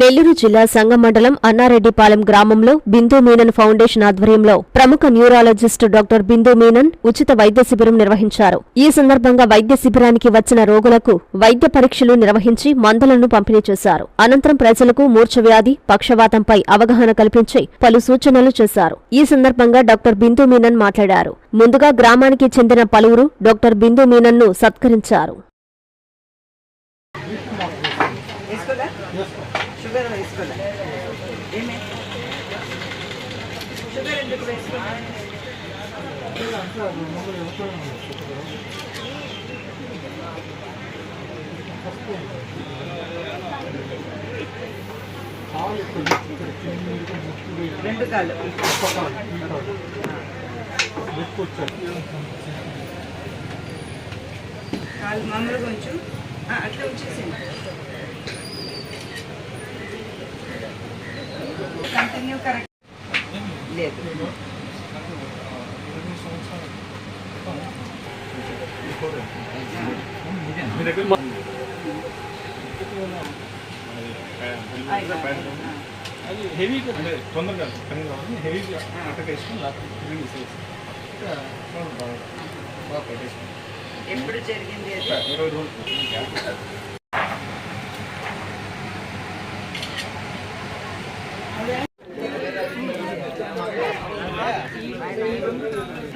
నెల్లూరు జిల్లా సంగమండలం అన్నారెడ్డిపాలెం గ్రామంలో బిందు మీనన్ ఫౌండేషన్ ఆధ్వర్యంలో ప్రముఖ న్యూరాలజిస్టు డాక్టర్ బిందు మీనన్ ఉచిత వైద్య శిబిరం నిర్వహించారు. ఈ సందర్భంగా వైద్య శిబిరానికి వచ్చిన రోగులకు వైద్య పరీక్షలు నిర్వహించి మందులను పంపిణీ చేశారు. అనంతరం ప్రజలకు మూర్ఛవ్యాధి పక్షవాతంపై అవగాహన కల్పించి పలు సూచనలు చేశారు. ఈ సందర్భంగా డాక్టర్ బిందు మీనన్ మాట్లాడారు. ముందుగా గ్రామానికి చెందిన పలువురు డాక్టర్ బిందు మీనన్ను సత్కరించారు షుగర్ వేసుకోలే. ఏమే? షుగర్ ఎందుకు వేసుకోలే? రెండు కాళ్ళు. కాళ్ళు మామూలుగా ఉంచు. అట్లా ఉంచేసింది కంటిన్యూ కరెక్ట్ లేదు అది అంటే తొందరగా పని కావాలి వేసుకుని బాగా ఎప్పుడు జరిగింది ఇరవై రోజులు.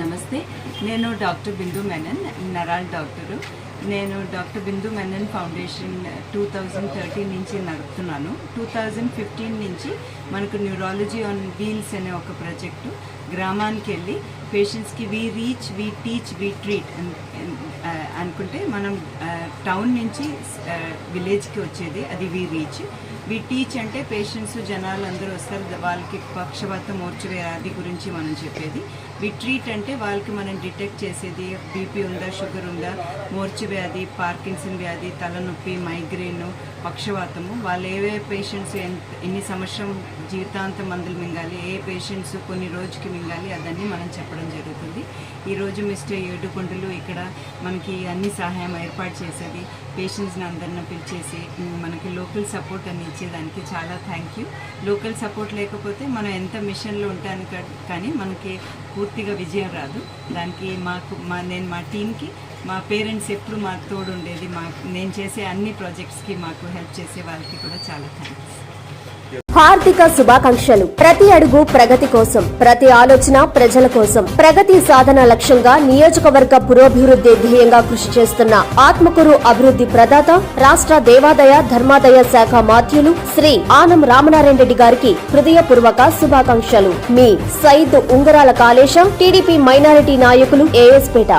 నమస్తే. నేను డాక్టర్ బిందు మెనన్ నరాల్ డాక్టరు. నేను doctor Bindu Menon foundation two thousand thirteen నుంచి నడుపుతున్నాను. టూ థౌజండ్ ఫిఫ్టీన్ నుంచి మనకు న్యూరాలజీ ఆన్ వీల్స్ అనే ఒక ప్రాజెక్టు గ్రామానికి వెళ్ళి పేషెంట్స్కి we reach we teach we treat అనుకుంటే మనం టౌన్ నుంచి విలేజ్కి వచ్చేది అది వీ రీచ్. వి టీచ్ అంటే పేషెంట్స్ జనాలు అందరూ వస్తారు వాళ్ళకి పక్షవాతం వ్యాధి గురించి మనం చెప్పేది వి ట్రీట్ అంటే వాళ్ళకి మనం డిటెక్ట్ చేసేది బీపీ ఉందా షుగర్ ఉందా మోర్చు వ్యాధి పార్కిన్సన్ వ్యాధి తలనొప్పి మైగ్రేన్ పక్షవాతము వాళ్ళు ఏవే పేషెంట్స్ ఎంత ఎన్ని సంవత్సరం జీవితాంతం మందులు మింగాలి ఏ పేషెంట్స్ కొన్ని రోజుకి మింగాలి అదన్నీ మనం చెప్పడం జరుగుతుంది ఈరోజు మిస్టర్ ఏడుకొండలు ఇక్కడ మనకి అన్ని సహాయం ఏర్పాటు చేసేది పేషెంట్స్ని అందరిని పిలిచేసి మనకి లోకల్ సపోర్ట్ అని ఇచ్చేదానికి చాలా థ్యాంక్ యూ లోకల్ సపోర్ట్ లేకపోతే మనం ఎంత మిషన్లో ఉంటాను కానీ మనకి పూర్తిగా విజయం రాదు. దానికి మాకు మా నేను మా టీంకి మా పేరెంట్స్ ఎప్పుడు మాకు తోడు ఉండేది మా నేను చేసే అన్ని ప్రాజెక్ట్స్కి మాకు హెల్ప్ చేసే వాళ్ళకి కూడా చాలా థ్యాంక్స్ హార్దిక శుభాకాంక్షలు. ప్రతి అడుగు ప్రగతి కోసం ప్రతి ఆలోచన ప్రజల కోసం. ప్రగతి సాధన లక్ష్యంగా నియోజకవర్గ పురోభివృద్ధి ధ్యేయంగా కృషి చేస్తున్న ఆత్మకూరు అభివృద్ధి ప్రదాత రాష్ట్ర దేవాదాయ ధర్మాదాయ శాఖ మాధ్యులు శ్రీ ఆనం రామనారాయణ రెడ్డి గారికి హృదయపూర్వక శుభాకాంక్షలు. మీ సైద్ ఉంగరాల కాళేశం టీడీపీ మైనారిటీ నాయకులు ఏఎస్పేట